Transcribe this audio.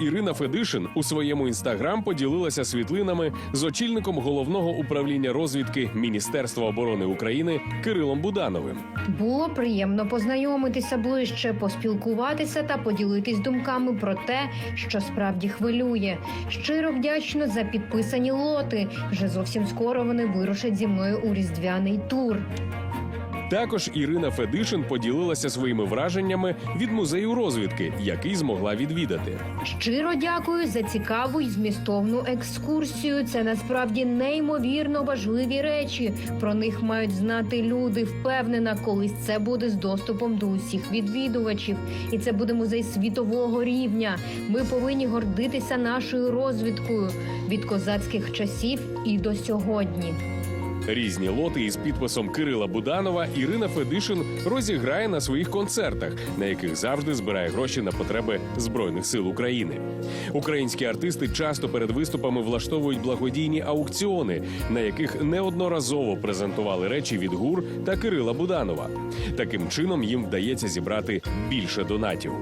Ірина Федишин у своєму інстаграм поділилася світлинами з очільником головного управління розвідки Міністерства оборони України Кирилом Будановим. Було приємно познайомитися ближче, поспілкуватися та поділитись думками про те, що справді хвилює. Щиро вдячна за підписані лоти. Вже зовсім скоро вони вирушать зі мною у різдвяний тур. Також Ірина Федишин поділилася своїми враженнями від музею розвідки, який змогла відвідати. Щиро дякую за цікаву й змістовну екскурсію. Це насправді неймовірно важливі речі. Про них мають знати люди. Впевнена, колись це буде з доступом до усіх відвідувачів. І це буде музей світового рівня. Ми повинні гордитися нашою розвідкою від козацьких часів і до сьогодні. Різні лоти із підписом Кирила Буданова Ірина Федишин розіграє на своїх концертах, на яких завжди збирає гроші на потреби збройних сил України. Українські артисти часто перед виступами влаштовують благодійні аукціони, на яких неодноразово презентували речі від ГУР та Кирила Буданова. Таким чином їм вдається зібрати більше донатів.